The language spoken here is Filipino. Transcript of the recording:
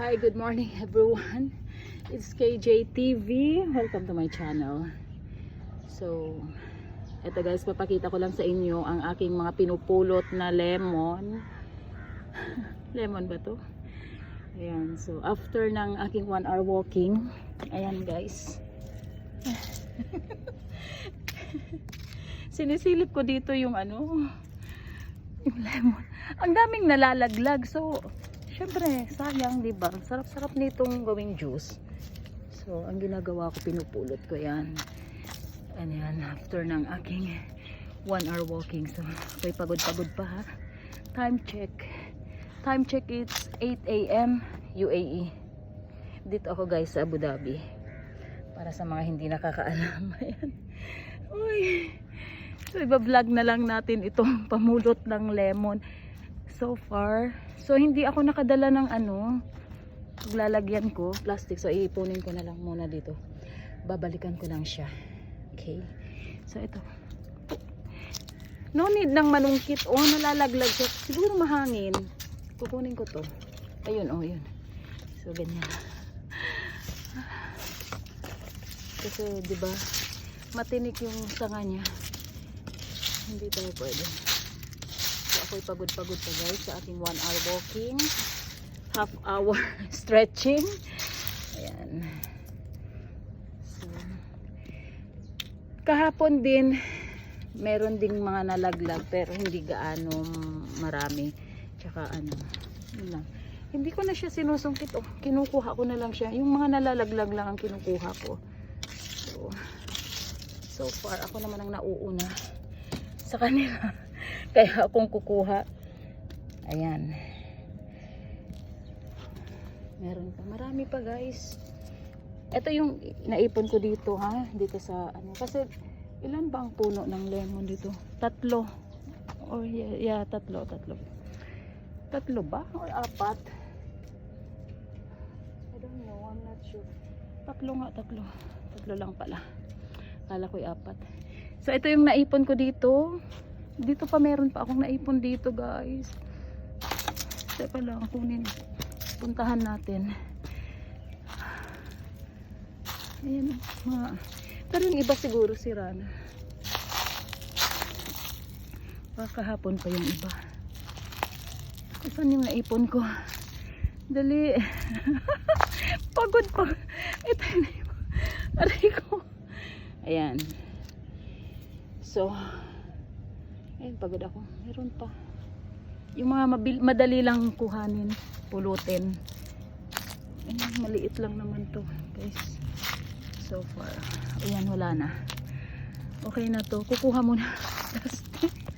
Hi, good morning everyone. It's KJ TV. Welcome to my channel. So, eto guys, papakita ko lang sa inyo ang aking mga pinupulot na lemon. lemon ba to? Ayan, so after ng aking 1 hour walking, ayan guys. Sinisilip ko dito yung ano, yung lemon. Ang daming nalalaglag. So, syempre, sayang, di ba? Sarap-sarap nitong gawing juice. So, ang ginagawa ko, pinupulot ko yan. And yan, after ng aking one hour walking. So, ako'y pagod-pagod pa ha. Time check. Time check it's 8 a.m. UAE. Dito ako guys sa Abu Dhabi. Para sa mga hindi nakakaalam. Ayan. Uy. So, iba-vlog na lang natin itong pamulot ng lemon. So far. So, hindi ako nakadala ng ano. Paglalagyan ko, plastic. So, iipunin ko na lang muna dito. Babalikan ko lang siya. Okay. So, ito. No need ng manungkit. Oh, nalalaglag siya. Siguro mahangin. Kukunin ko to. Ayun, oh, yun. So, ganyan. Kasi, di ba, matinik yung sanga niya. Hindi tayo pwede. Ako'y pagod-pagod pa guys sa aking 1 hour walking. Half hour stretching. Ayan. So, kahapon din, meron ding mga nalaglag pero hindi gaano marami. Tsaka ano, yun lang. Hindi ko na siya sinusungkit. Oh, kinukuha ko na lang siya. Yung mga nalalaglag lang ang kinukuha ko. So, so far, ako naman ang nauuna sa kanila. Kaya akong kukuha. Ayan. Meron pa. Marami pa guys. Ito yung naipon ko dito ha. Dito sa ano. Kasi ilan ba ang puno ng lemon dito? Tatlo. Or yeah, yeah tatlo. Tatlo. Tatlo ba? Or apat? I don't know. I'm not sure. Tatlo nga. Tatlo. Tatlo lang pala. Kala ko'y apat. So ito yung naipon ko dito. Dito pa meron pa akong naipon dito guys. Teka lang kunin. Puntahan natin. Ayan mga. Pero yung iba siguro sira na. Baka kahapon pa yung iba. Saan yung naipon ko? Dali. Pagod pa. Ito yung. Aray ko. Ayan. So, ayun, pagod ako. Meron pa. Yung mga madali lang kuhanin, pulutin. Ayun, maliit lang naman to, guys. So far. Ayan, wala na. Okay na to. Kukuha muna.